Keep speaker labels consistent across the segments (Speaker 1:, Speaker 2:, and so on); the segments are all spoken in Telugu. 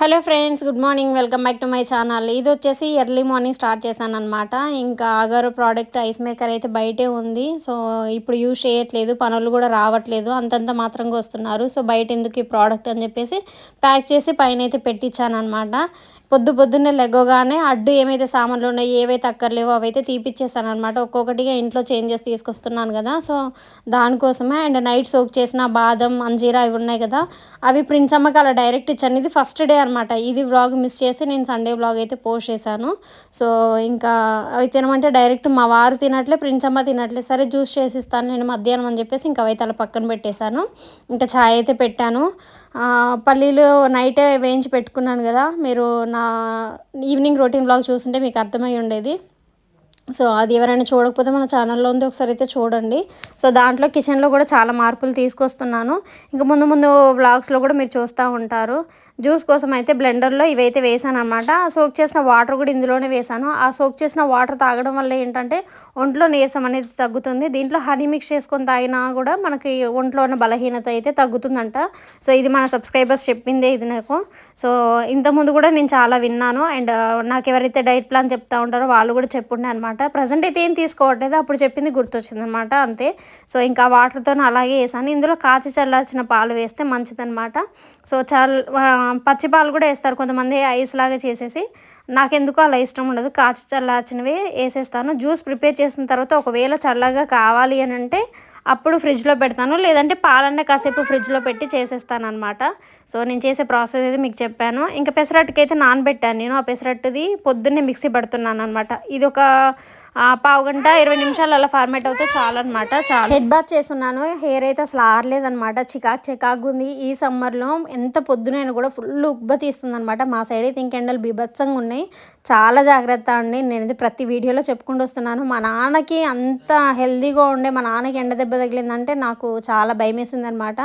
Speaker 1: Hello friends good morning. Welcome back to my channel. ఇది వచ్చేసి ఎర్లీ మార్నింగ్ స్టార్ట్ చేశాను అనమాట ఇంకా ఆగారు ప్రోడక్ట్ ఐస్ మేకర్ అయితే బయటే ఉంది. సో ఇప్పుడు యూజ్ చేయట్లేదు పనులు కూడా రావట్లేదు. అంతంత మాత్రంగా వస్తున్నారు. సో బయట ఎందుకు ఈ ప్రోడక్ట్ అని చెప్పేసి ప్యాక్ చేసి పైన అయితే పెట్టించాను అనమాట పొద్దు పొద్దున్నే లెగ్గగానే అడ్డు ఏమైతే సామాన్లు ఉన్నాయో ఏవైతే అక్కర్లేవో అవైతే తీపిచ్చేసాను అనమాట ఒక్కొక్కటిగా ఇంట్లో చేంజెస్ తీసుకొస్తున్నాను కదా. సో దానికోసమే అండ్ నైట్ సోక్ చేసిన బాదం అంజీరా అవి ఉన్నాయి కదా. అవి ప్రిన్స్ అమ్మకి అలా డైరెక్ట్ ఇచ్చాను. ఇది ఫస్ట్ డే అనమాట ఇది వ్లాగ్ మిస్ చేసి నేను సండే వ్లాగ్ అయితే పోస్ట్ చేశాను. సో ఇంకా అవి తినమంటే డైరెక్ట్ మా వారు తినట్లే ప్రిన్స్ అమ్మ తినట్లే. సరే జ్యూస్ చేసిస్తాను నేను మధ్యాహ్నం అని చెప్పేసి ఇంకా అవి అలా పక్కన పెట్టేశాను. ఇంకా ఛాయ్ అయితే పెట్టాను. పల్లీలు నైటే వేయించి పెట్టుకున్నాను కదా మీరు నా ఈవినింగ్ రొటీన్ బ్లాగ్ చూస్తుంటే మీకు అర్థమై ఉండేది. సో అది ఎవరైనా చూడకపోతే మన ఛానల్లో ఉంది ఒకసారి అయితే చూడండి. సో దాంట్లో కిచెన్లో కూడా చాలా మార్పులు తీసుకొస్తున్నాను. ఇంకా ముందు ముందు వ్లాగ్స్లో కూడా మీరు చూస్తూ ఉంటారు. జ్యూస్ కోసం అయితే బ్లెండర్లో ఇవైతే వేసాను అనమాట సోక్ చేసిన వాటర్ కూడా ఇందులోనే వేసాను. ఆ సోక్ చేసిన వాటర్ తాగడం వల్ల ఏంటంటే ఒంట్లో నీరసం అనేది తగ్గుతుంది. దీంట్లో హనీ మిక్స్ చేసుకొని తాగినా కూడా మనకి ఒంట్లో ఉన్న బలహీనత అయితే తగ్గుతుందంట. సో ఇది మన సబ్స్క్రైబర్స్ చెప్పిందే ఇది నాకు. సో ఇంతకుముందు కూడా నేను చాలా విన్నాను. అండ్ నాకు ఎవరైతే డైట్ ప్లాన్ చెప్తా ఉంటారో వాళ్ళు కూడా చెప్పుండే అనమాట ప్రజెంట్ అయితే ఏం తీసుకోవట్లేదు. అప్పుడు చెప్పింది గుర్తొచ్చింది అనమాట అంతే. సో ఇంకా వాటర్తో అలాగే వేసాను. ఇందులో కాచి చల్లార్చిన పాలు వేస్తే మంచిదనమాట సో చల్ పచ్చి పాలు కూడా వేస్తారు. కొంతమంది ఐస్ లాగా చేసేసి నాకెందుకు అలా ఇష్టం ఉండదు. కాచి చల్లార్చినవి వేసేస్తాను. జ్యూస్ ప్రిపేర్ చేసిన తర్వాత ఒకవేళ చల్లగా కావాలి అని అంటే అప్పుడు ఫ్రిడ్జ్లో పెడతాను. లేదంటే పాలన్న కాసేపు ఫ్రిడ్జ్లో పెట్టి చేసేస్తాను అనమాట సో నేను చేసే ప్రాసెస్ అయితే మీకు చెప్పాను. ఇంకా పెసరట్టుకి అయితే నానబెట్టాను. నేను ఆ పెసరట్టుది పొద్దున్నే మిక్సీ పడుతున్నాను అనమాట ఇది ఒక పావు గంట ఇరవై నిమిషాలు అలా ఫార్మేట్ అవుతే చాలు అనమాట చాలా. హెడ్ బాత్ చేస్తున్నాను హెయిర్ అయితే అసలు ఆరలేదనమాట చికాక్ చికాక్ ఉంది ఈ సమ్మర్లో ఎంత పొద్దునైనా కూడా ఫుల్ ఉబ్బ తీస్తుంది అనమాట మా సైడ్ అయితే ఇంకెండలు బీభత్సంగా ఉన్నాయి. చాలా జాగ్రత్త అండి. నేను ప్రతి వీడియోలో చెప్పుకుంటూ వస్తున్నాను. మా నాన్నకి అంత హెల్దీగా ఉండే మా నాన్నకి ఎండ దెబ్బ తగిలిందంటే నాకు చాలా భయం అనమాట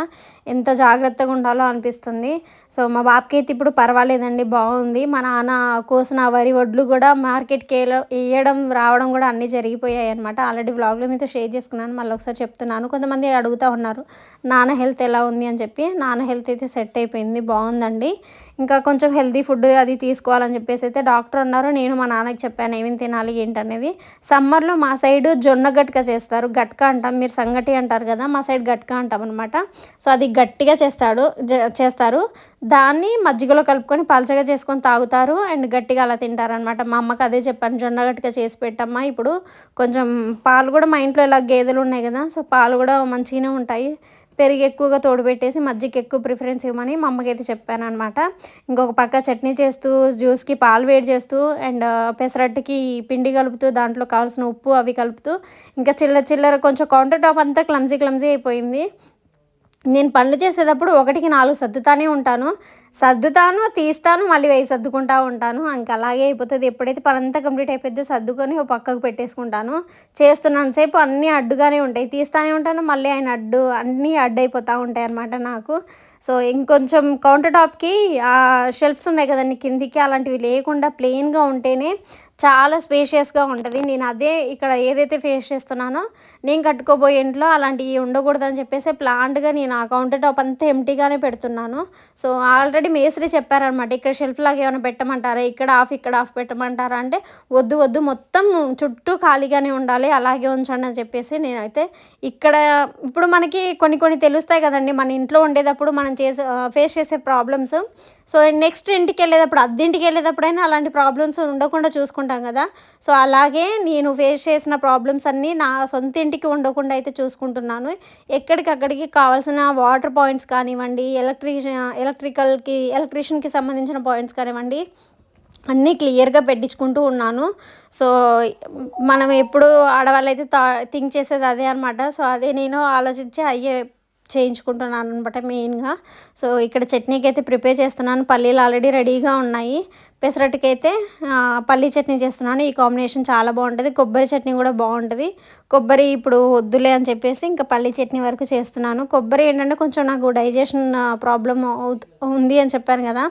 Speaker 1: ఎంత జాగ్రత్తగా ఉండాలో అనిపిస్తుంది. సో మా బాబుకి అయితే ఇప్పుడు పర్వాలేదండి. బాగుంది. మా నాన్న కోసిన వరి వడ్లు కూడా మార్కెట్కి వేయడం రావడం కూడా అన్నీ జరిగిపోయాయి అనమాట ఆల్రెడీ వ్లాగ్లో మీతో షేర్ చేసుకున్నాను మళ్ళీ ఒకసారి చెప్తున్నాను. కొంతమంది అడుగుతూ ఉన్నారు నాన్న హెల్త్ ఎలా ఉంది? అని చెప్పి. నాన్న హెల్త్ అయితే సెట్ అయిపోయింది బాగుందండి. ఇంకా కొంచెం హెల్దీ ఫుడ్ అది తీసుకోవాలని చెప్పేసి అయితే డాక్టర్ అన్నారు. నేను మా నాన్నకి చెప్పాను ఏమేమి తినాలి ఏంటనేది? సమ్మర్లో మా సైడ్ జొన్న గట్క చేస్తారు. గట్క అంటాం మీరు సంగటి అంటారు కదా మా సైడ్ గట్క అంటాం అనమాట సో అది గట్టిగా చేస్తాడు చేస్తారు. దాన్ని మజ్జిగలో కలుపుకొని పలచగా చేసుకొని తాగుతారు అండ్ గట్టిగా అలా తింటారనమాట మా అమ్మకి అదే చెప్పాను జొన్న గట్క చేసి పెట్టమ్మా ఇప్పుడు కొంచెం పాలు కూడా మా ఇంట్లో ఇలా గేదెలు ఉన్నాయి కదా సో పాలు కూడా మంచిగానే ఉంటాయి. పెరుగు ఎక్కువగా తోడుపెట్టేసి మజ్జిగ ఎక్కువ ప్రిఫరెన్స్ ఇవ్వమని మా అమ్మకైతే చెప్పాను అనమాట ఇంకొక పక్క చట్నీ చేస్తూ జ్యూస్కి పాలు వేడి చేస్తూ అండ్ పెసరట్టుకి పిండి కలుపుతూ దాంట్లో కావాల్సిన ఉప్పు అవి కలుపుతూ ఇంకా చిల్లర చిల్లర కొంచెం కౌంటర్ టాప్ అంతా క్లమ్జీ క్లమ్జీ అయిపోయింది. నేను పనులు చేసేటప్పుడు ఒకటికి నాలుగు సర్దుతానే ఉంటాను. సర్దుతాను తీస్తాను మళ్ళీ వేయి సర్దుకుంటా ఉంటాను. ఇంకా అలాగే అయిపోతుంది. ఎప్పుడైతే పని అంతా కంప్లీట్ అయిపోద్దో సర్దుకొని ఒక పక్కకు పెట్టేసుకుంటాను. చేస్తున్నాను సేపు అన్నీ అడ్డుగానే ఉంటాయి. తీస్తానే ఉంటాను. మళ్ళీ ఆయన అడ్డు అన్నీ అడ్డు అయిపోతూ ఉంటాయి అన్నమాట నాకు. సో ఇంకొంచెం కౌంటర్ టాప్కి ఆ షెల్ఫ్స్ ఉన్నాయి కదండి కిందికి అలాంటివి లేకుండా ప్లెయిన్గా ఉంటేనే చాలా స్పేషియస్గా ఉంటుంది. నేను అదే ఇక్కడ ఏదైతే ఫేస్ చేస్తున్నానో నేను కట్టుకోబోయే ఇంట్లో అలాంటివి ఉండకూడదని చెప్పేసి ప్లాంట్గా నేను ఆ కౌంటర్ టాప్ అంతా ఎంటీగానే పెడుతున్నాను. సో ఆల్రెడీ మేస్త్రి చెప్పారనమాట ఇక్కడ షెల్ఫ్ లాగా ఏమైనా పెట్టమంటారా? ఇక్కడ ఆఫ్ ఇక్కడ ఆఫ్ పెట్టమంటారా? అంటే వద్దు వద్దు మొత్తం చుట్టూ ఖాళీగానే ఉండాలి అలాగే ఉంచండి అని చెప్పేసి నేనైతే ఇక్కడ ఇప్పుడు మనకి కొన్ని కొన్ని తెలుస్తాయి కదండి. మన ఇంట్లో ఉండేటప్పుడు మనం చేసే ఫేస్ చేసే ప్రాబ్లమ్స్ సో నెక్స్ట్ ఇంటికి వెళ్ళేటప్పుడు అద్దెంటికి వెళ్ళేటప్పుడైనా అలాంటి ప్రాబ్లమ్స్ ఉండకుండా చూసుకుంటాం కదా. సో అలాగే నేను ఫేస్ చేసిన ప్రాబ్లమ్స్ అన్నీ నా సొంత ఇంటికి ఉండకుండా అయితే చూసుకుంటున్నాను. ఎక్కడికక్కడికి కావాల్సిన వాటర్ పాయింట్స్ కానివ్వండి ఎలక్ట్రీషియన్ ఎలక్ట్రికల్కి ఎలక్ట్రీషియన్కి సంబంధించిన పాయింట్స్ కానివ్వండి అన్నీ క్లియర్గా పెట్టించుకుంటూ ఉన్నాను. సో మనం ఎప్పుడు ఆడవాళ్ళు అయితే థా థింక్ చేసేది అదే అనమాట సో అదే నేను ఆలోచించి అయ్యే చేయించుకుంటున్నాను అనమాట మెయిన్గా. సో ఇక్కడ చట్నీకి అయితే ప్రిపేర్ చేస్తున్నాను. పల్లీలు ఆల్రెడీ రెడీగా ఉన్నాయి. పెసరట్టుకి అయితే పల్లీ చట్నీ చేస్తున్నాను. ఈ కాంబినేషన్ చాలా బాగుంటుంది. కొబ్బరి చట్నీ కూడా బాగుంటుంది. కొబ్బరి ఇప్పుడు వద్దులే అని చెప్పేసి ఇంకా పల్లీ చట్నీ వరకు చేస్తున్నాను. కొబ్బరి ఏంటంటే కొంచెం నాకు డైజెషన్ ప్రాబ్లం ఉంది అని చెప్పాను కదా.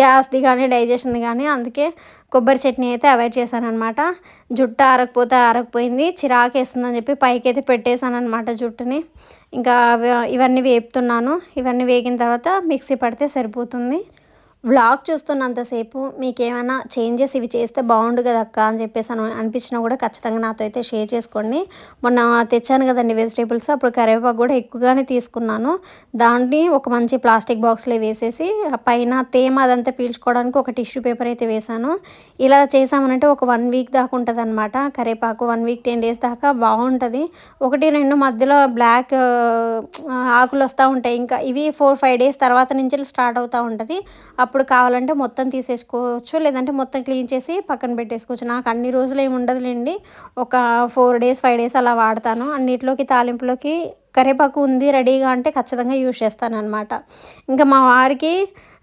Speaker 1: గ్యాస్ది కానీ డైజెషన్ది కానీ అందుకే కొబ్బరి చట్నీ అయితే అవాయిడ్ చేశాను అనమాట జుట్టు ఆరకపోతే ఆరకపోయింది చిరాకు వేస్తుందని చెప్పి పైకి అయితే పెట్టేశాను అనమాట జుట్టుని. ఇంకా ఇవన్నీ వేపుతున్నాను. ఇవన్నీ వేగిన తర్వాత మిక్సీ పడితే సరిపోతుంది. వ్లాగ్ చూస్తున్నంతసేపు మీకు ఏమైనా చేంజెస్ ఇవి చేస్తే బాగుండు కదా అక్క అని చెప్పేసి అని అనిపించినా కూడా ఖచ్చితంగా నాతో అయితే షేర్ చేసుకోండి. మొన్న తెచ్చాను కదండి వెజిటేబుల్స్ అప్పుడు కరివేపాకు కూడా ఎక్కువగానే తీసుకున్నాను. దాన్ని ఒక మంచి ప్లాస్టిక్ బాక్స్లో వేసేసి ఆ పైన తేమ అదంతా పీల్చుకోవడానికి ఒక టిష్యూ పేపర్ అయితే వేసాను ఇలా చేసామనంటే ఒక వన్ వీక్ దాకా ఉంటుంది అనమాట కరివేపాకు వన్ వీక్ టెన్ డేస్ దాకా బాగుంటుంది. ఒకటి రెండు మధ్యలో బ్లాక్ ఆకులు వస్తూ ఉంటాయి. ఇంకా ఇవి ఫోర్ ఫైవ్ డేస్ తర్వాత నుంచి స్టార్ట్ అవుతూ ఉంటుంది. అప్పుడు కావాలంటే మొత్తం తీసేసుకోవచ్చు లేదంటే మొత్తం క్లీన్ చేసి పక్కన పెట్టేసుకోవచ్చు. నాకు అన్ని రోజులు ఏమి ఉండదులేండి. ఒక ఫోర్ డేస్ ఫైవ్ డేస్ అలా వాడతాను. అన్నిటిలోకి తాలింపులోకి కరివేపాకు ఉంది రెడీగా అంటే ఖచ్చితంగా యూజ్ చేస్తాను అనమాట ఇంకా మా వారికి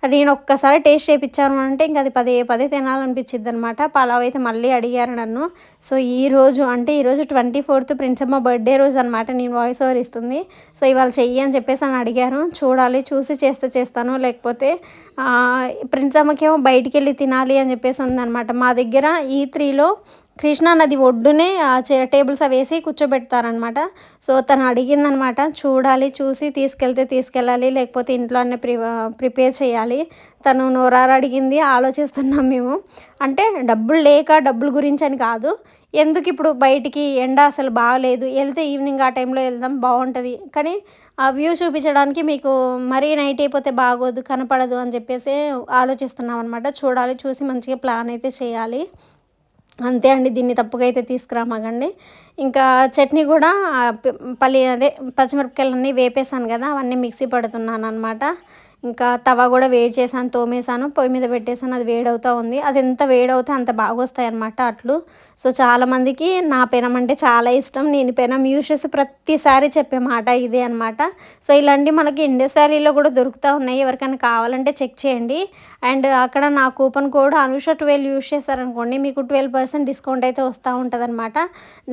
Speaker 1: నేను ఒక్కసారి టేస్ట్ చేయించాను అంటే ఇంకా అది పదే పదే తినాలనిపించింది అనమాట పలావ్ అయితే మళ్ళీ అడిగారు నన్ను. సో ఈ రోజు అంటే ఈరోజు ట్వంటీ ఫోర్త్ ప్రిన్సమ్మ బర్త్డే రోజు అనమాట నేను వాయిస్ ఓవర్ ఇస్తుంది. సో ఇవాళ చెయ్యి అని చెప్పేసి అని అడిగారు. చూడాలి చూసి చేస్తే చేస్తాను. లేకపోతే ప్రిన్సమ్మకేమో బయటికి వెళ్ళి తినాలి అని చెప్పేసి ఉందనమాట మా దగ్గర ఈ త్రీలో కృష్ణా నది ఒడ్డునే టేబుల్స్ అవి వేసి కూర్చోబెడతారనమాట సో తను అడిగిందనమాట చూడాలి చూసి తీసుకెళ్తే తీసుకెళ్ళాలి లేకపోతే ఇంట్లోనే ప్రి ప్రిపేర్ చేయాలి. తను నోరారు అడిగింది ఆలోచిస్తున్నాం మేము. అంటే డబ్బులు లేక డబ్బుల గురించి అని కాదు. ఎందుకు ఇప్పుడు బయటికి ఎండ అసలు బాగలేదు వెళ్తే ఈవినింగ్ ఆ టైంలో వెళ్దాం బాగుంటుంది. కానీ ఆ వ్యూ చూపించడానికి మీకు మరీ నైట్ అయిపోతే బాగోదు కనపడదు అని చెప్పేసి ఆలోచిస్తున్నాం అనమాట చూడాలి చూసి మంచిగా ప్లాన్ అయితే చేయాలి. అంతే అండి దీన్ని తప్పుగా అయితే తీసుకురామాగండి ఇంకా చట్నీ కూడా పల్లి అదే పచ్చిమిరపకాయలన్నీ వేపేసాను కదా అవన్నీ మిక్సీ పడుతున్నాను అనమాట ఇంకా తవ కూడా వేడి చేశాను తోమేశాను పొయ్యి మీద పెట్టేసాను అది వేడవుతూ ఉంది. అది ఎంత వేడవుతే అంత బాగా వస్తాయి అనమాట అట్లు. సో చాలామందికి నా పెనం అంటే చాలా ఇష్టం నేను పెనం యూస్ చేసి ప్రతిసారి చెప్పే మాట ఇదే అనమాట సో ఇలాంటి మనకి ఇండస్ వ్యాలీలో కూడా దొరుకుతూ ఉన్నాయి ఎవరికైనా కావాలంటే చెక్ చేయండి. అండ్ అక్కడ నా coupon code Anusha twelve use చేశారనుకోండి మీకు ట్వెల్వ్ పర్సెంట్ డిస్కౌంట్ అయితే వస్తూ ఉంటుంది అనమాట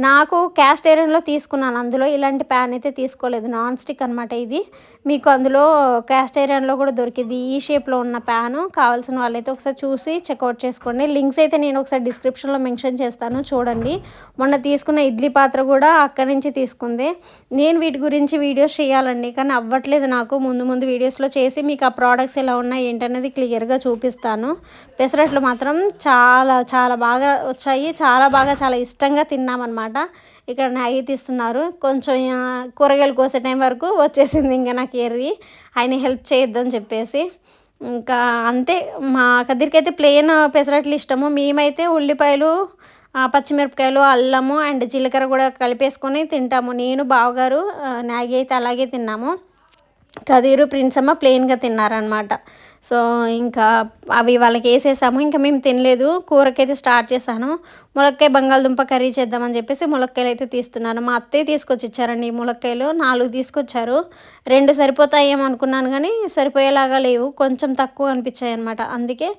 Speaker 1: నాకు క్యాస్ట్ ఏరియన్లో తీసుకున్నాను అందులో ఇలాంటి ప్యాన్ అయితే తీసుకోలేదు నాన్ స్టిక్ అనమాట ఇది. మీకు అందులో క్యాస్ట్ ఏరియాలో కూడా దొరికింది ఈ షేప్లో ఉన్న ప్యాను. కావాల్సిన వాళ్ళైతే ఒకసారి చూసి చెక్అవుట్ చేసుకోండి. లింక్స్ అయితే నేను ఒకసారి డిస్క్రిప్షన్లో మెన్షన్ చేస్తాను చూడండి. మొన్న తీసుకున్న ఇడ్లీ పాత్ర కూడా అక్కడి నుంచి తీసుకుంది. నేను వీటి గురించి వీడియోస్ చేయాలండి కానీ అవ్వట్లేదు నాకు. ముందు ముందు వీడియోస్లో చేసి మీకు ఆ ప్రోడక్ట్స్ ఎలా ఉన్నాయి ఏంటనేది క్లియర్గా చూపిస్తాను. పెసరట్లు మాత్రం చాలా చాలా బాగా వచ్చాయి. చాలా బాగా చాలా ఇష్టంగా తిన్నామన్నమాట. ఇక్కడ మ్యాగీ తీస్తున్నారు. కొంచెం కూరగాయలు కోసే టైం వరకు వచ్చేసింది ఇంకా నాకు ఎర్రి. ఆయన హెల్ప్ చేయొద్దని చెప్పేసి. ఇంకా అంతే. మా కదిరికైతే ప్లెయిన్ పెసరట్లు ఇష్టము. మేమైతే ఉల్లిపాయలు పచ్చిమిరపకాయలు అల్లము అండ్ జీలకర్ర కూడా కలిపేసుకొని తింటాము. నేను బావగారు నాగి అయితే అలాగే తిన్నాము. కదీరు ప్రిన్సమ్మ ప్లెయిన్గా తిన్నారనమాట సో ఇంకా అవి వాళ్ళకి వేసేసాము. ఇంకా మేము తినలేదు. కూరకైతే స్టార్ట్ చేశాను. ములక్కాయ బంగాళదుంప కర్రీ చేద్దామని చెప్పేసి ములక్కాయలు అయితే తీస్తున్నాను. మా అత్తయ్య తీసుకొచ్చి ఇచ్చారండి ములక్కాయలు. నాలుగు తీసుకొచ్చారు. రెండు సరిపోతాయేమో అనుకున్నాను కానీ సరిపోయేలాగా లేవు. కొంచెం తక్కువ అనిపించాయి అనమాట అందుకే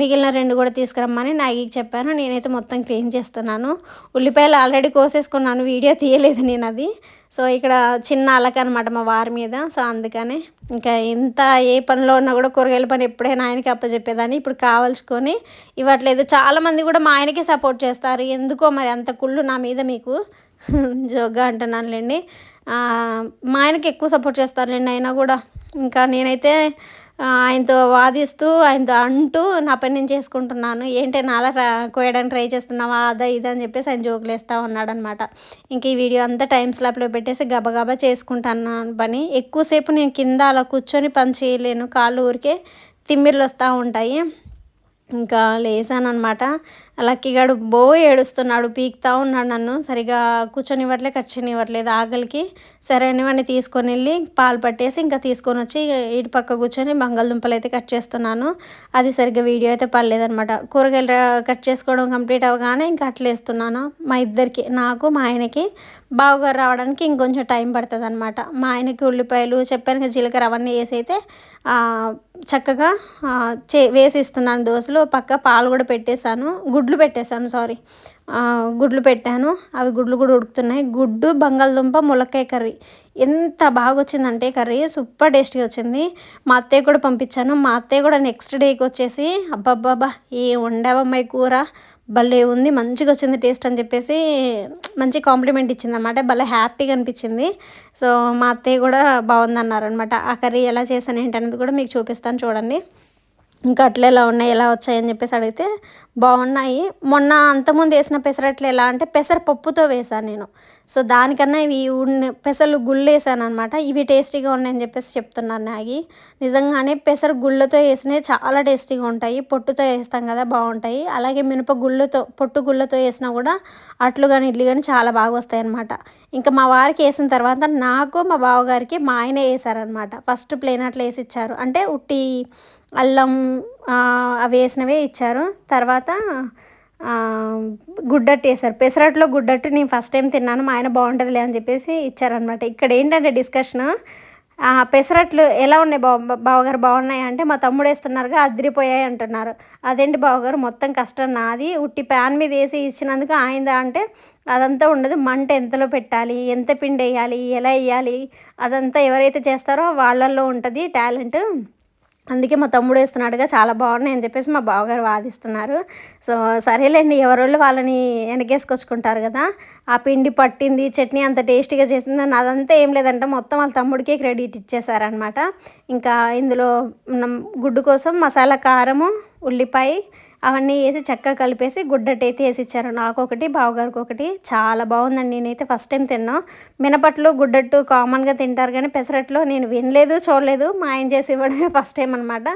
Speaker 1: మిగిలిన రెండు కూడా తీసుకురమ్మని నాగికి చెప్పాను. నేనైతే మొత్తం క్లీన్ చేస్తున్నాను. ఉల్లిపాయలు ఆల్రెడీ కోసేసుకున్నాను. వీడియో తీయలేదు నేను అది సో ఇక్కడ చిన్న అలక అనమాట మా వారి మీద. సో అందుకని ఇంకా ఎంత ఏ పనిలో ఉన్నా కూడా కూరగాయల పని ఎప్పుడైనా ఆయనకి అప్పచెప్పేదాన్ని ఇప్పుడు కావాల్చుకొని ఇవ్వట్లేదు. చాలామంది కూడా మా ఆయనకే సపోర్ట్ చేస్తారు. ఎందుకో మరి అంత కుళ్ళు నా మీద మీకు? జోగ్గా అంటున్నానులేండి. మా ఆయనకి ఎక్కువ సపోర్ట్ చేస్తారులేండి అయినా కూడా. ఇంకా నేనైతే ఆయనతో వాదిస్తూ ఆయనతో అంటూ నా పని నేను చేసుకుంటున్నాను. ఏంటి నాలా కోయడానికి ట్రై చేస్తున్నావా? అదా ఇదా అని చెప్పేసి ఆయన జోకులు వేస్తూ ఉన్నాడనమాట ఇంక ఈ వీడియో అంతా టైం స్లాప్లో పెట్టేసి గబగబా చేసుకుంటాను పని. ఎక్కువసేపు నేను కింద అలా కూర్చొని పని చేయలేను. కాళ్ళు ఊరికే తిమ్మిర్లు వస్తూ ఉంటాయి. ఇంకా లేసానమాట లక్కీగాడు బో ఏడుస్తున్నాడు పీక్తా ఉన్నాడు నన్ను. సరిగా కూర్చొనివ్వట్లే కట్ ఆకలికి సరే అని తీసుకొని వెళ్ళి పాలు పట్టేసి ఇంకా తీసుకొని వచ్చి ఇటు పక్క కూర్చొని బంగాళదుంపలు అయితే కట్ చేస్తున్నాను. అది సరిగ్గా వీడియో అయితే పర్లేదనమాట కూరగాయలు కట్ చేసుకోవడం కంప్లీట్ అవ్వగానే ఇంకా అట్లేస్తున్నాను మా ఇద్దరికి నాకు మా ఆయనకి బావుగా రావడానికి ఇంకొంచెం టైం పడుతుంది అనమాట మా ఆయనకి ఉల్లిపాయలు చెప్పాను కదా జీలకర్ర అవన్నీ వేసి అయితే చక్కగా చే వేసి ఇస్తున్నాను దోశలు. పక్క పాలు కూడా పెట్టేశాను. గుడ్లు పెట్టేశాను సారీ గుడ్లు పెట్టాను. అవి గుడ్లు కూడా ఉడుకుతున్నాయి. గుడ్డు బంగాళదుంప ములక్కాయ కర్రీ. ఎంత బాగా వచ్చిందంటే కర్రీ. సూపర్ టేస్టీగా వచ్చింది. మా అత్తయ్య కూడా పంపించాను. మా అత్తయ్య కూడా నెక్స్ట్ డేకి వచ్చేసి అబ్బాబ్బాబా ఏ వండావమ్మాయి కూర? భలే ఉంది. మంచిగా వచ్చింది టేస్ట్ అని చెప్పేసి మంచి కాంప్లిమెంట్ ఇచ్చింది అనమాట భలే హ్యాపీగా అనిపించింది. సో మా అత్తయ్య కూడా బాగుందన్నారు అనమాట ఆ కర్రీ ఎలా చేశాను ఏంటనేది కూడా మీకు చూపిస్తాను చూడండి. ఇంకా అట్లా ఎలా ఉన్నాయి ఎలా వచ్చాయని చెప్పేసి అడిగితే బాగున్నాయి. మొన్న అంతకుముందు వేసిన పెసరట్లు ఎలా అంటే పెసర పప్పుతో వేసాను నేను. సో దానికన్నా ఇవి ఉన్న పెసలు గుళ్ళు వేసాను అనమాట ఇవి టేస్టీగా ఉన్నాయని చెప్పేసి చెప్తున్నాను నాగి. నిజంగానే పెసర గుళ్ళతో వేసినవి చాలా టేస్టీగా ఉంటాయి. పొట్టుతో వేస్తాం కదా బాగుంటాయి. అలాగే మినప గుళ్ళతో పొట్టు గుళ్ళతో వేసినా కూడా అట్లు కానీ ఇడ్లీ కానీ చాలా బాగా వస్తాయి అనమాట ఇంకా మా వారికి వేసిన తర్వాత నాకు మా బావగారికి మా ఆయన వేసారనమాట ఫస్ట్ ప్లేన్ అట్లా వేసి ఇచ్చారు. అంటే ఉట్టి అల్లం అవి వేసినవే ఇచ్చారు. తర్వాత గుడ్డట్టు వేసారు పెసరట్లో గుడ్డట్టు నేను ఫస్ట్ టైం తిన్నాను. మా ఆయన బాగుంటుందిలే అని చెప్పేసి ఇచ్చారనమాట ఇక్కడ ఏంటంటే డిస్కషన్ పెసరట్లు ఎలా ఉన్నాయి బావ బావగారు బాగున్నాయి అంటే మా తమ్ముడు వేస్తున్నారుగా అదిరిపోయాయి అంటున్నారు. అదేంటి బావగారు మొత్తం కష్టం నాది. ఉట్టి ప్యాన్ మీద వేసి ఇచ్చినందుకు ఆయిందా అంటే అదంతా ఉండదు. మంట ఎంతలో పెట్టాలి ఎంత పిండి వేయాలి ఎలా వేయాలి అదంతా ఎవరైతే చేస్తారో వాళ్ళల్లో ఉంటుంది టాలెంట్. అందుకే మా తమ్ముడు వేస్తున్నాడుగా చాలా బాగున్నాయి అని చెప్పేసి మా బావగారు వాదిస్తున్నారు. సో సరేలేండి ఎవరోళ్ళు వాళ్ళని వెనకేసుకొచ్చుకుంటారు కదా ఆ పిండి పట్టింది చట్నీ అంత టేస్టీగా చేసిందని అదంతా ఏం లేదంటే మొత్తం వాళ్ళ తమ్ముడికే క్రెడిట్ ఇచ్చేసారనమాట ఇంకా ఇందులో గుడ్డు కోసం మసాలా కారము ఉల్లిపాయ అవన్నీ వేసి చక్కగా కలిపేసి గుడ్డటైతే వేసి ఇచ్చారు నాకు ఒకటి బావగారికి ఒకటి చాలా బాగుందండి. నేనైతే ఫస్ట్ టైం తిన్నా. మినపట్లు గుడ్డట్టు కామన్గా తింటారు కానీ పెసరట్లో నేను వినలేదు చూడలేదు. మా ఆయన చేసి ఇవ్వడమే ఫస్ట్ టైం అనమాట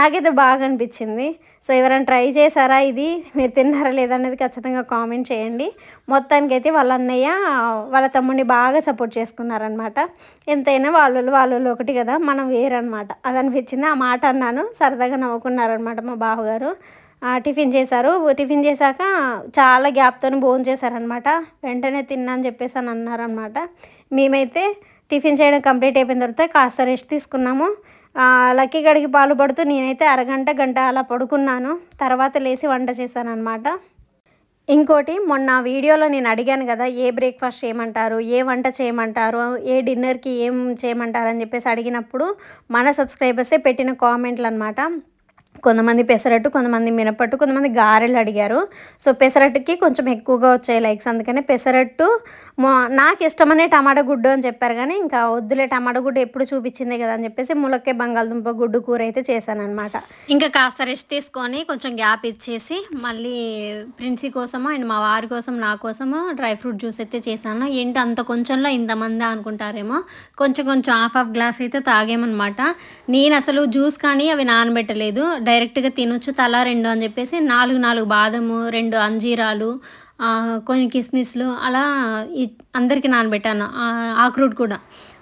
Speaker 1: నాకైతే బాగా అనిపించింది. సో ఎవరైనా ట్రై చేశారా ఇది? మీరు తిన్నారా లేదనేది ఖచ్చితంగా కామెంట్ చేయండి. మొత్తానికైతే వాళ్ళ అన్నయ్య వాళ్ళ తమ్ముడిని బాగా సపోర్ట్ చేసుకున్నారనమాట ఎంతైనా వాళ్ళు వాళ్ళు ఒకటి కదా మనం వేరనమాట అది అనిపించింది ఆ మాట అన్నాను. సరదాగా నవ్వుకున్నారనమాట మా బావగారు. టిఫిన్ చేశారు. టిఫిన్ చేశాక చాలా గ్యాప్తో భోజనం చేశారనమాట వెంటనే తిన్నా అని చెప్పేసి అని అన్నారనమాట మేమైతే టిఫిన్ చేయడం కంప్లీట్ అయిపోయిన తర్వాత కాస్త రెస్ట్ తీసుకున్నాము. లక్కీ గడికి పాలు పడుతూ నేనైతే అరగంట గంట అలా పడుకున్నాను. తర్వాత లేచి వంట చేశాను అనమాట ఇంకోటి మొన్న వీడియోలో నేను అడిగాను కదా ఏ బ్రేక్ఫాస్ట్ చేయమంటారు ఏ వంట చేయమంటారు ఏ డిన్నర్కి ఏం చేయమంటారు అని చెప్పేసి అడిగినప్పుడు మన సబ్స్క్రైబర్సే పెట్టిన కామెంట్లు అనమాట కొంతమంది పెసరట్టు కొంతమంది మినపట్టు కొంతమంది గారెలు అడిగారు. సో పెసరట్టుకి కొంచెం ఎక్కువగా వచ్చాయి లైక్స్. అందుకనే పెసరట్టు నాకు ఇష్టమనే టమాటా గుడ్డు అని చెప్పారు కానీ ఇంకా వద్దులే టమాటా గుడ్డు ఎప్పుడు చూపించింది కదా అని చెప్పేసి ములక్కే బంగాళదుంప గుడ్డు కూర అయితే చేశాను అనమాట ఇంకా కాస్త రెస్ట్ తీసుకొని కొంచెం గ్యాప్ ఇచ్చేసి మళ్ళీ ప్రిన్సీ కోసము అండ్ మా వారి కోసం నా కోసము డ్రై ఫ్రూట్ జ్యూస్ అయితే చేశాను. ఏంటి అంత కొంచెంలో ఇంతమంది అనుకుంటారేమో? కొంచెం కొంచెం హాఫ్ హాఫ్ గ్లాస్ అయితే తాగామన్నమాట. నేను అసలు జ్యూస్ కానీ అవి నానబెట్టలేదు. డైరెక్ట్గా తినొచ్చు తలా రెండు అని చెప్పేసి నాలుగు నాలుగు బాదము రెండు అంజీరాలు కొన్ని కిస్మిస్లు అలా అందరికీ నానబెట్టాను. ఆక్రూట్ కూడా.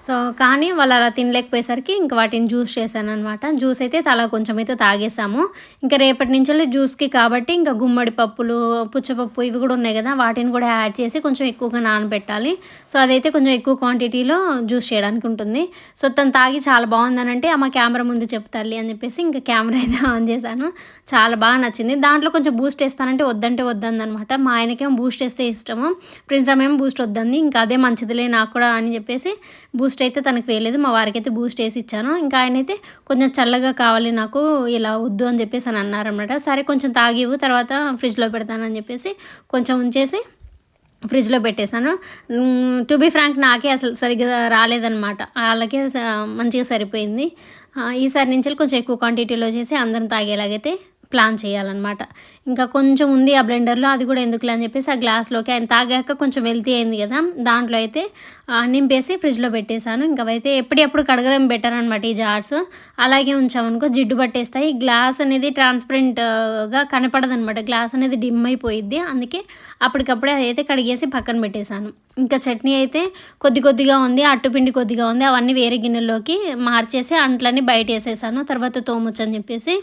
Speaker 1: సో కానీ వాళ్ళు అలా తినలేకపోయేసరికి ఇంక వాటిని జ్యూస్ చేశాను అనమాట జ్యూస్ అయితే అలా కొంచెం అయితే తాగేసాము. ఇంకా రేపటి నుంచి జ్యూస్కి కాబట్టి ఇంకా గుమ్మడి పప్పులు పుచ్చపప్పు ఇవి కూడా ఉన్నాయి కదా వాటిని కూడా యాడ్ చేసి కొంచెం ఎక్కువగా నానబెట్టాలి. సో అదైతే కొంచెం ఎక్కువ క్వాంటిటీలో జ్యూస్ చేయడానికి ఉంటుంది. సో తను తాగి చాలా బాగుందని అంటే అమ్మ కెమెరా ముందు చెప్తాలి అని చెప్పేసి ఇంకా కెమెరా అయితే ఆన్ చేశాను. చాలా బాగా నచ్చింది. దాంట్లో కొంచెం బూస్ట్ వేస్తానంటే వద్దంటే వద్దందనమాట మా ఆయనకేమో బూస్ట్ వేస్తే ఇష్టము. ప్రిన్స్ ఏమో బూస్ట్ వద్దంది. ఇంకా అదే మంచిదిలే నాకు కూడా అని చెప్పేసి బూస్ట్ బూస్ట్ అయితే తనకు వేయలేదు. మా వారికి అయితే బూస్ట్ వేసి ఇచ్చాను. ఇంకా ఆయన అయితే కొంచెం చల్లగా కావాలి నాకు ఇలా వద్దు అని చెప్పేసి అని అన్నారనమాట సరే కొంచెం తాగివు తర్వాత ఫ్రిడ్జ్లో పెడతానని చెప్పేసి కొంచెం ఉంచేసి ఫ్రిడ్జ్లో పెట్టేశాను. టు బీ ఫ్రాంక్ నాకే అసలు సరిగ్గా రాలేదనమాట వాళ్ళకే మంచిగా సరిపోయింది. ఈసారి నుంచి కొంచెం ఎక్కువ క్వాంటిటీలో చేసి అందరం తాగేలాగైతే ప్లాన్ చేయాలన్నమాట. ఇంకా కొంచెం ఉంది ఆ బ్లెండర్లో అది కూడా ఎందుకులే అని చెప్పేసి ఆ గ్లాస్లోకి ఆయన తాగాక కొంచెం వెళ్తీ అయింది కదా దాంట్లో అయితే నింపేసి ఫ్రిడ్జ్లో పెట్టేశాను. ఇంకా అయితే ఎప్పుడెప్పుడు కడగడం బెటర్ అనమాట ఈ జార్స్. అలాగే ఉంచామనుకో జిడ్డు పట్టేస్తాయి. గ్లాస్ అనేది ట్రాన్స్పరెంట్గా కనపడదనమాట గ్లాస్ అనేది డిమ్ అయిపోయిద్ది. అందుకే అప్పటికప్పుడే అదైతే కడిగేసి పక్కన పెట్టేశాను. ఇంకా చట్నీ అయితే కొద్ది కొద్దిగా ఉంది అట్టుపిండి కొద్దిగా ఉంది. అవన్నీ వేరే గిన్నెల్లోకి మార్చేసి అంట్లన్నీ బయట వేసేసాను తర్వాత తోమొచ్చని చెప్పేసి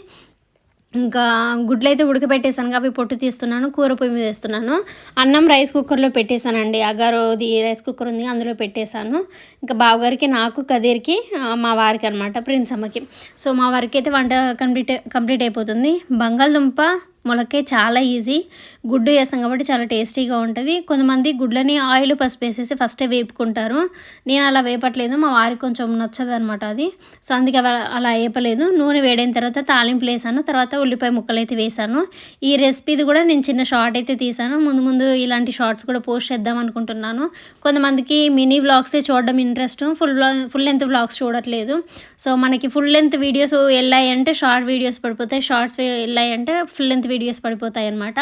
Speaker 1: ఇంకా గుడ్లు అయితే ఉడకబెట్టేసాను కాబట్టి పొట్టు తీస్తున్నాను కూర పొయ్యి మీద వేస్తున్నాను. అన్నం రైస్ కుక్కర్లో పెట్టేశానండి. అగారోది రైస్ కుక్కర్ ఉంది అందులో పెట్టేశాను. ఇంకా బావగారికి నాకు కదీర్కి మా వారికి అనమాట ప్రిన్స్ అమ్మకి. సో మా వారికి అయితే వంట కంప్లీట్ కంప్లీట్ అయిపోతుంది. బంగాళదుంప మొలకే చాలా ఈజీ. గుడ్డు వేస్తాం కాబట్టి చాలా టేస్టీగా ఉంటుంది. కొంతమంది గుడ్లని ఆయిల్ పసుపు వేసేసి ఫస్టే వేపుకుంటారు. నేను అలా వేపట్లేదు. మా వారికి కొంచెం నచ్చదు అనమాట అది. సో అందుకే అలా- అలా వేపలేదు. నూనె వేడైన తర్వాత తాలింపులు వేసాను. తర్వాత ఉల్లిపాయ ముక్కలు అయితే వేసాను. ఈ రెసిపీది కూడా నేను చిన్న షార్ట్ అయితే తీసాను. ముందు ముందు ఇలాంటి షార్ట్స్ కూడా పోస్ట్ చేద్దాం అనుకుంటున్నాను. కొంతమందికి మినీ వ్లాగ్సే చూడడం interest full full length vlogs చూడట్లేదు. సో మనకి ఫుల్ లెంత్ వీడియోస్ వెళ్ళాయి అంటే షార్ట్ వీడియోస్ పడిపోతాయి. షార్ట్స్ వెళ్ళాయి అంటే ఫుల్ లెంత్ వీడియోస్ పడిపోతాయి అనమాట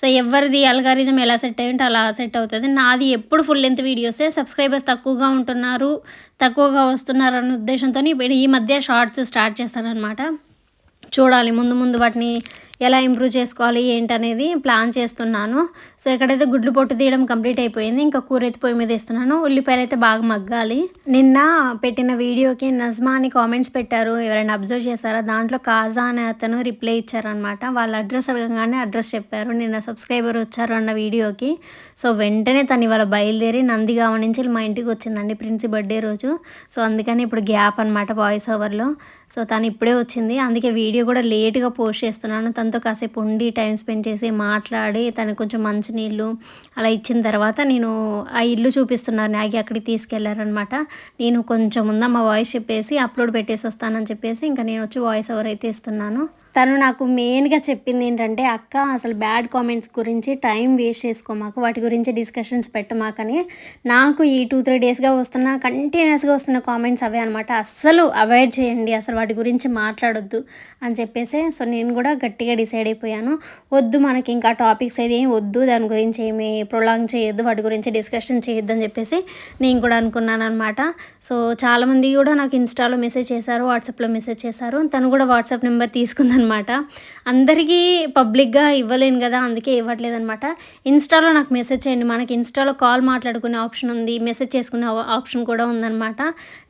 Speaker 1: సో ఎవరిది అల్గారిథం ఎలా సెట్ అయ్యింటే అలా సెట్ అవుతుంది. నాది ఎప్పుడు ఫుల్ లెంత్ వీడియోసే. సబ్స్క్రైబర్స్ తక్కువగా ఉంటున్నారు తక్కువగా వస్తున్నారు అన్న ఉద్దేశంతో ఈ మధ్య షార్ట్స్ స్టార్ట్ చేస్తానన్నమాట. చూడాలి ముందు ముందు వాటిని ఎలా ఇంప్రూవ్ చేసుకోవాలి ఏంటనేది ప్లాన్ చేస్తున్నాను. సో ఇక్కడైతే గుడ్లు పొట్టు తీయడం కంప్లీట్ అయిపోయింది. ఇంకా కూర అయితే పొయ్యి మీద వేస్తున్నాను. ఉల్లిపాయలు అయితే బాగా మగ్గాలి. నిన్న పెట్టిన వీడియోకి నజ్మా అని కామెంట్స్ పెట్టారు. ఎవరైనా అబ్జర్వ్ చేశారా? దాంట్లో కాజా అనే అతను రిప్లై ఇచ్చారనమాట వాళ్ళ అడ్రస్ అడగగానే అడ్రస్ చెప్పారు. నిన్న సబ్స్క్రైబర్ వచ్చారు అన్న వీడియోకి. సో వెంటనే తను ఇవాళ బయలుదేరి నందిగామ నుంచి మా ఇంటికి వచ్చిందండి ప్రిన్సి బర్త్డే రోజు. సో అందుకని ఇప్పుడు గ్యాప్ అనమాట వాయిస్ ఓవర్లో. సో తను ఇప్పుడే వచ్చింది. అందుకే వీడియో కూడా లేట్గా పోస్ట్ చేస్తున్నాను. తను తనతో కాసేపు ఉండి టైం స్పెండ్ చేసి మాట్లాడి తనకు కొంచెం మంచినీళ్ళు అలా ఇచ్చిన తర్వాత నేను ఆ ఇల్లు చూపిస్తున్నారు. నాగి అక్కడికి తీసుకెళ్ళారనమాట నేను కొంచెం ఉందా మా వాయిస్ చెప్పేసి అప్లోడ్ పెట్టేసి వస్తానని చెప్పేసి ఇంకా నేను వచ్చి వాయిస్ ఓవర్ అయితే ఇస్తున్నాను. తను నాకు మెయిన్గా చెప్పింది ఏంటంటే అక్క అసలు బ్యాడ్ కామెంట్స్ గురించి టైం వేస్ట్ చేసుకోమాకు వాటి గురించి డిస్కషన్స్ పెట్టమాకని నాకు ఈ టూ త్రీ డేస్గా వస్తున్న కంటిన్యూస్గా వస్తున్న కామెంట్స్ అవే అనమాట అస్సలు అవాయిడ్ చేయండి అసలు వాటి గురించి మాట్లాడొద్దు అని చెప్పేసి సో నేను కూడా గట్టిగా డిసైడ్ అయిపోయాను. వద్దు మనకి ఇంకా టాపిక్స్ అయితే ఏమి వద్దు దాని గురించి ఏమి ప్రొలాంగ్ చేయొద్దు వాటి గురించి డిస్కషన్ చేయొద్దు అని చెప్పేసి నేను కూడా అనుకున్నాను అనమాట సో చాలామంది కూడా నాకు ఇన్స్టాలో మెసేజ్ చేశారు వాట్సాప్లో మెసేజ్ చేశారు. తను కూడా వాట్సాప్ నెంబర్ అనమాట అందరికీ పబ్లిక్గా ఇవ్వలేను కదా అందుకే ఇవ్వట్లేదు అనమాట ఇన్స్టాలో నాకు మెసేజ్ చేయండి. మనకి ఇన్స్టాలో కాల్ మాట్లాడుకునే ఆప్షన్ ఉంది మెసేజ్ చేసుకునే ఆప్షన్ కూడా ఉందన్నమాట.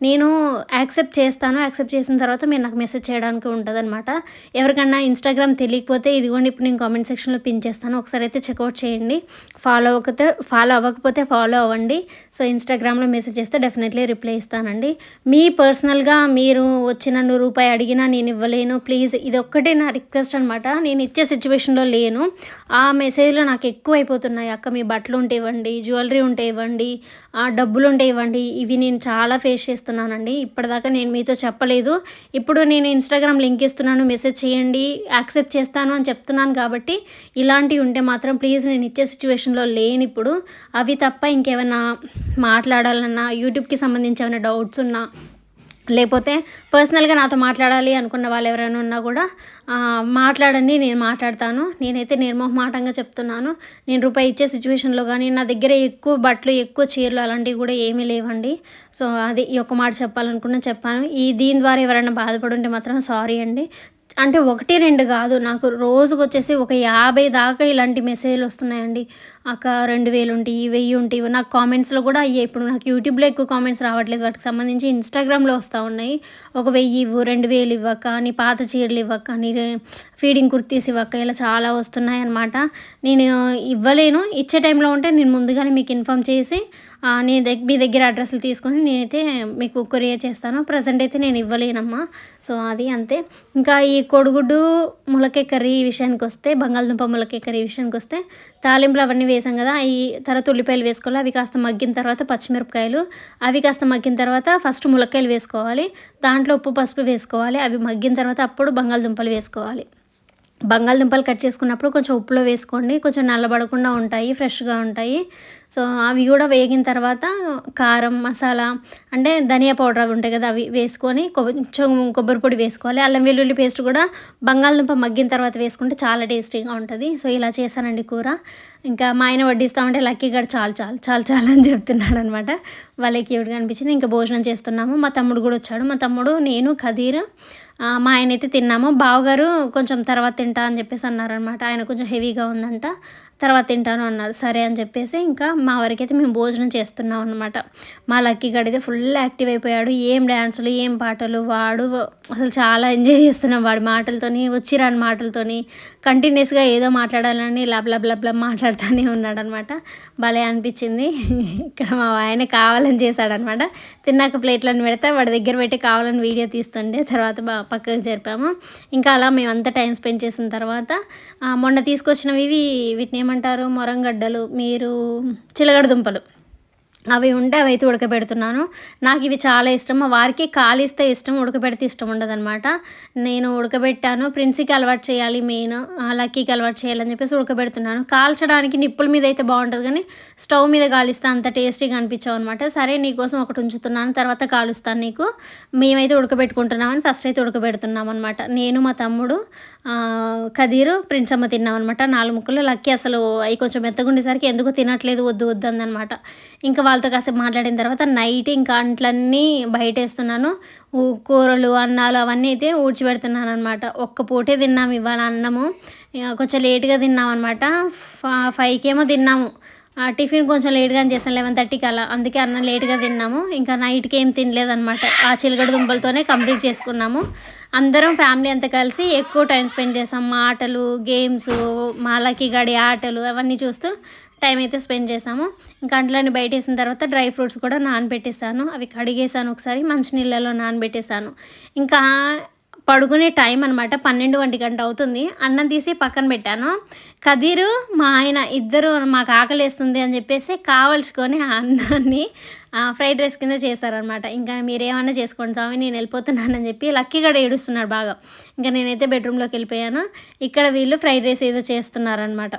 Speaker 1: నేను యాక్సెప్ట్ చేస్తాను. యాక్సెప్ట్ చేసిన తర్వాత మీరు నాకు మెసేజ్ చేయడానికి ఉంటుందన్నమాట. ఎవరికన్నా ఇన్స్టాగ్రామ్ తెలియకపోతే ఇదిగోండి ఇప్పుడు నేను కామెంట్ సెక్షన్లో పిన్ చేస్తాను. ఒకసారి అయితే చెక్అవుట్ చేయండి. ఫాలో అవ్వకపోతే ఫాలో అవ్వకపోతే ఫాలో అవ్వండి. సో ఇన్స్టాగ్రామ్లో మెసేజ్ చేస్తే డెఫినెట్లీ రిప్లై ఇస్తానండి. మీ పర్సనల్గా మీరు వచ్చి నన్ను రూపాయి అడిగినా నేను ఇవ్వలేను. ప్లీజ్ ఇది ఒకటే నా రిక్వెస్ట్ అనమాట నేను ఇచ్చే సిచ్యువేషన్లో లేను. ఆ మెసేజ్లో నాకు ఎక్కువ అయిపోతున్నాయి అక్క మీ బట్టలు ఉంటే ఇవ్వండి జ్యువెలరీ ఉంటే ఇవ్వండి డబ్బులు ఉంటే ఇవ్వండి. ఇవి నేను చాలా ఫేస్ చేస్తున్నానండి. ఇప్పటిదాకా నేను మీతో చెప్పలేదు. ఇప్పుడు నేను ఇన్స్టాగ్రామ్ లింక్ ఇస్తున్నాను. మెసేజ్ చేయండి. యాక్సెప్ట్ చేస్తాను అని చెప్తున్నాను కాబట్టి ఇలాంటివి ఉంటే మాత్రం ప్లీజ్ నేను ఇచ్చే సిచ్యువేషన్లో లేని ఇప్పుడు. అవి తప్ప ఇంకేమైనా మాట్లాడాలన్నా యూట్యూబ్కి సంబంధించి ఏమైనా డౌట్స్ ఉన్నా లేకపోతే పర్సనల్గా నాతో మాట్లాడాలి అనుకున్న వాళ్ళు ఎవరైనా ఉన్నా కూడా మాట్లాడండి నేను మాట్లాడతాను. నేనైతే నిర్మోహమాటంగా చెప్తున్నాను. నేను రూపాయి ఇచ్చే సిచ్యువేషన్లో కానీ నా దగ్గర ఎక్కువ బట్టలు ఎక్కువ చీరలు అలాంటివి కూడా ఏమీ లేవండి. సో అది ఈ ఒక్క మాట చెప్పాలనుకున్నా చెప్పాను. ఈ దీని ద్వారా ఎవరైనా బాధపడుంటే మాత్రం సారీ అండి. అంటే ఒకటి రెండు కాదు నాకు రోజుకు వచ్చేసి ఒక యాభై దాకా ఇలాంటి మెసేజ్లు వస్తున్నాయండి. అక్క రెండు వేలు ఉంటాయి వెయ్యి ఉంటాయి నాకు కామెంట్స్లో కూడా అయ్యాయి. ఇప్పుడు నాకు యూట్యూబ్లో ఎక్కువ కామెంట్స్ రావట్లేదు. వాటికి సంబంధించి ఇన్స్టాగ్రామ్లో వస్తూ ఉన్నాయి. ఒక వెయ్యి ఇవ్వు రెండు వేలు ఇవ్వక నీ పాత చీరలు ఇవ్వక నీ ఫీడింగ్ కుర్తీస్ ఇవ్వక ఇలా చాలా వస్తున్నాయి అనమాట నేను ఇవ్వలేను. ఇచ్చే టైంలో ఉంటే నేను ముందుగానే మీకు ఇన్ఫామ్ చేసి నీ దగ్గర మీ దగ్గర అడ్రస్లు తీసుకొని నేనైతే మీకు కొరియర్ చేస్తాను. ప్రజెంట్ అయితే నేను ఇవ్వలేనమ్మా. సో అది అంతే. ఇంకా ఈ కోడిగుడ్డు ములకే కర్రీ విషయానికి వస్తే బంగాళదుంప ములకే కర్రీ విషయానికి వస్తే తాలింపులు అవన్నీ వేసాం కదా. అవి తర్వాత ఉల్లిపాయలు వేసుకోవాలి. అవి కాస్త మగ్గిన తర్వాత పచ్చిమిరపకాయలు. అవి కాస్త మగ్గిన తర్వాత ఫస్ట్ ములక్కాయలు వేసుకోవాలి. దాంట్లో ఉప్పు పసుపు వేసుకోవాలి. అవి మగ్గిన తర్వాత అప్పుడు బంగాళదుంపలు వేసుకోవాలి. బంగాళదుంపలు కట్ చేసుకున్నప్పుడు కొంచెం ఉప్పులో వేసుకోండి. కొంచెం నల్లబడకుండా ఉంటాయి ఫ్రెష్గా ఉంటాయి. సో అవి కూడా వేగిన తర్వాత కారం మసాలా అంటే ధనియా పౌడర్ అవి ఉంటాయి కదా అవి వేసుకొని కొంచెం కొబ్బరి పొడి వేసుకోవాలి. అల్లం వెల్లుల్లి పేస్ట్ కూడా బంగాళదుంప మగ్గిన తర్వాత వేసుకుంటే చాలా టేస్టీగా ఉంటుంది. సో ఇలా చేశానండి కూర. ఇంకా మా ఆయన వడ్డిస్తూ ఉంటే లక్కీ గడు చాలు చాలు చాలు చాలు అని చెప్తున్నాడు అనమాట. వాళ్ళకి క్యూట్గా అనిపించింది. ఇంకా భోజనం చేస్తున్నాము. మా తమ్ముడు కూడా వచ్చాడు. మా తమ్ముడు నేను ఖదీర్ మా ఆయన అయితే తిన్నాము. బావగారు కొంచెం తర్వాత తింటా అని చెప్పేసి అన్నారనమాట ఆయన కొంచెం హెవీగా ఉందంట. తర్వాత తింటాను అన్నారు. సరే అని చెప్పేసి ఇంకా మా వారికైతే మేము భోజనం చేస్తున్నాం అనమాట మా లక్కీ గడితే ఫుల్ యాక్టివ్ అయిపోయాడు. ఏం డ్యాన్సులు ఏం పాటలు వాడు అసలు చాలా ఎంజాయ్ చేస్తున్నాం. వాడి మాటలతోని వచ్చిరాని మాటలతోని కంటిన్యూస్గా ఏదో మాట్లాడాలని లబ్ లబ్ లబ్ లబ్ మాట్లాడుతూనే ఉన్నాడనమాట భలే అనిపించింది. ఇక్కడ మా ఆయన కావాలని చేశాడనమాట తిన్నాక ప్లేట్లను పెడితే వాడి దగ్గర పెట్టి కావాలని వీడియో తీస్తుండే. తర్వాత పక్కకు జరిపాము. ఇంకా అలా మేము అంతా టైం స్పెండ్ చేసిన తర్వాత మొన్న తీసుకొచ్చినవి ఇవి వీటిని ఏమంటారు? మొరంగడ్డలు మీరు చిలగడ దుంపలు. అవి ఉంటే అవి అయితే ఉడకబెడుతున్నాను. నాకు ఇవి చాలా ఇష్టం మా వారికి కాలిస్తే ఇష్టం ఉడకబెడితే ఇష్టం ఉండదన్నమాట. నేను ఉడకబెట్టాను. ప్రిన్సీకి అలవాటు చేయాలి మెయిన్ లక్కీకి అలవాటు చేయాలని చెప్పేసి ఉడకబెడుతున్నాను. కాల్చడానికి నిప్పుల మీద అయితే బాగుంటుంది కానీ స్టవ్ మీద కాలిస్తే అంత టేస్టీగా అనిపించావు అనమాట సరే నీకోసం ఒకటి ఉంచుతున్నాను తర్వాత కాలుస్తాను నీకు. మేమైతే ఉడకబెట్టుకుంటున్నామని ఫస్ట్ అయితే ఉడకబెడుతున్నాం అనమాట నేను మా తమ్ముడు కదీరు ప్రిన్స్ అమ్మ తిన్నాం అనమాట నాలుగు ముక్కలు. లక్కీ అసలు అవి కొంచెం మెత్తగుండేసరికి ఎందుకు తినట్లేదు వద్దు వద్దు అందనమాట ఇంకా వాళ్ళతో కాసేపు మాట్లాడిన తర్వాత నైట్ ఇంకా అంట్లన్నీ బయట వేస్తున్నాను కూరలు అన్నాలు అవన్నీ అయితే ఊడ్చిపెడుతున్నాను అనమాట ఒక్క పూటే తిన్నాము ఇవాళ అన్నము. కొంచెం లేట్గా తిన్నాం అనమాట ఫైవ్కి ఏమో తిన్నాము టిఫిన్ కొంచెం లేట్గా చేసాను లెవెన్ థర్టీకి అలా. అందుకే అన్నం లేట్గా తిన్నాము. ఇంకా నైట్కి ఏం తినలేదనమాట ఆ చిలకడ దుంపలతోనే కంప్లీట్ చేసుకున్నాము. అందరం ఫ్యామిలీ అంతా కలిసి ఎక్కువ టైం స్పెండ్ చేసాం. ఆటలు గేమ్స్ మాలకి గడి ఆటలు అవన్నీ చూస్తూ టైం అయితే స్పెండ్ చేసాము ఇంకా అంట్లన్నీ బయట వేసిన తర్వాత డ్రై ఫ్రూట్స్ కూడా నానబెట్టేసాను అవి కడిగేసాను ఒకసారి మంచినీళ్ళలో నానబెట్టేసాను ఇంకా పడుకునే టైం అనమాట పన్నెండు ఒంటి గంట అవుతుంది. అన్నం తీసి పక్కన పెట్టాను. కదీరు మా ఆయన ఇద్దరు మాకు ఆకలి వేస్తుంది అని చెప్పేసి కావలసుకొని ఆ అన్నాన్ని ఫ్రైడ్ రైస్ కింద చేశారనమాట ఇంకా మీరేమన్నా చేసుకోండి స్వామి నేను వెళ్ళిపోతున్నానని చెప్పి లక్కీగా ఏడుస్తున్నాడు బాగా. ఇంకా నేనైతే బెడ్రూమ్లోకి వెళ్ళిపోయాను. ఇక్కడ వీళ్ళు ఫ్రైడ్ రైస్ ఏదో చేస్తున్నారనమాట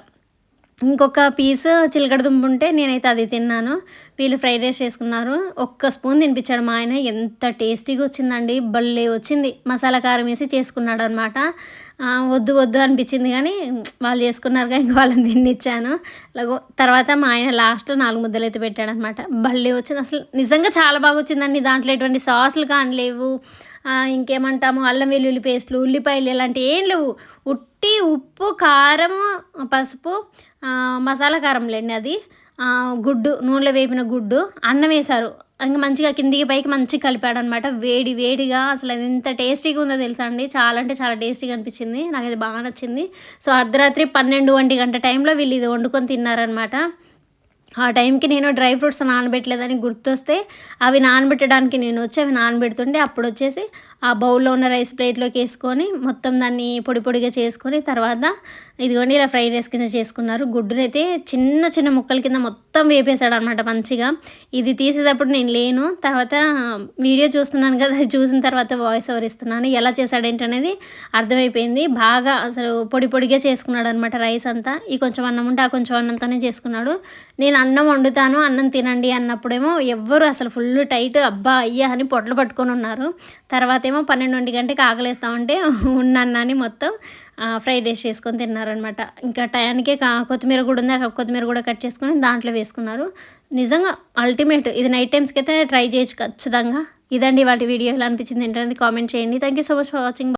Speaker 1: ఇంకొక పీస్ చిలకడదుంపు ఉంటే నేనైతే అది తిన్నాను. వీళ్ళు ఫ్రైడ్ రైస్ చేసుకున్నారు. ఒక్క స్పూన్ తినిపించాడు మా ఆయన. ఎంత టేస్టీగా వచ్చిందండి. భలే వచ్చింది. మసాలా కారం వేసి చేసుకున్నాడు అనమాట వద్దు వద్దు అనిపించింది కానీ వాళ్ళు చేసుకున్నారుగా ఇంక వాళ్ళని తినిచ్చాను. తర్వాత మా ఆయన లాస్ట్లో నాలుగు ముద్దలు అయితే పెట్టాడనమాట. భలే వచ్చింది. అసలు నిజంగా చాలా బాగా వచ్చిందండి దాంట్లో ఎటువంటి సాసులు కానీ లేవు. ఇంకేమంటాము అల్లం వెల్లుల్లి పేస్ట్లు ఉల్లిపాయలు ఇలాంటివి ఏం లేవు. ఉట్టి ఉప్పు కారం పసుపు మసాలా కారం లేండి అది. గుడ్డు నూనెలో వేపిన గుడ్డు అన్నం వేశారు. ఇంకా మంచిగా కిందికి పైకి మంచిగా కలిపాడు అనమాట వేడి వేడిగా అసలు ఎంత టేస్టీగా ఉందో తెలుసా అండి. చాలా అంటే చాలా టేస్టీగా అనిపించింది. నాకు అది బాగా నచ్చింది. సో అర్ధరాత్రి పన్నెండు ఒంటి గంట టైంలో వీళ్ళు ఇది వండుకొని తిన్నారనమాట. ఆ టైంకి నేను డ్రై ఫ్రూట్స్ నానబెట్టలేదని గుర్తొస్తే అవి నానబెట్టడానికి నేను వచ్చి అవి నానబెడుతుండే అప్పుడు వచ్చేసి ఆ బౌల్లో ఉన్న రైస్ ప్లేట్లోకి వేసుకొని మొత్తం దాన్ని పొడి పొడిగా చేసుకొని తర్వాత ఇదిగోండి ఇలా ఫ్రైడ్ రైస్ కింద చేసుకున్నారు. గుడ్డునైతే చిన్న చిన్న ముక్కల కింద మొత్తం వేపేశాడు అనమాట మంచిగా. ఇది తీసేటప్పుడు నేను లేను. తర్వాత వీడియో చూస్తున్నాను కదా అది చూసిన తర్వాత వాయిస్ ఓవర్ ఇస్తున్నాను. ఎలా చేశాడేంటి అనేది అర్థమైపోయింది. బాగా అసలు పొడి పొడిగా చేసుకున్నాడు అనమాట రైస్ అంతా. ఈ కొంచెం అన్నం ఉంటే ఆ కొంచెం అన్నంతోనే చేసుకున్నాడు. నేను అన్నం వండుతాను అన్నం తినండి అన్నప్పుడేమో ఎవ్వరు అసలు ఫుల్ టైట్ అబ్బా అయ్యా అని పొట్లు పట్టుకొని ఉన్నారు. తర్వాత ఏమో పన్నెండు ఒంటి గంటకి ఆకలేస్తామంటే ఉన్నానని మొత్తం ఫ్రైడ్ రైస్ చేసుకొని తిన్నారనమాట ఇంకా టయానికే కొత్తిమీర కూడా ఉంది. కొత్తిమీర కూడా కట్ చేసుకొని దాంట్లో వేసుకున్నారు. నిజంగా అల్టిమేట్ ఇది నైట్ టైమ్స్కి అయితే ట్రై చేయొచ్చు ఖచ్చితంగా. ఇదండి వాటి వీడియో. ఎలా అనిపించింది ఏంటనేది కామెంట్ చేయండి. Thank you so much for watching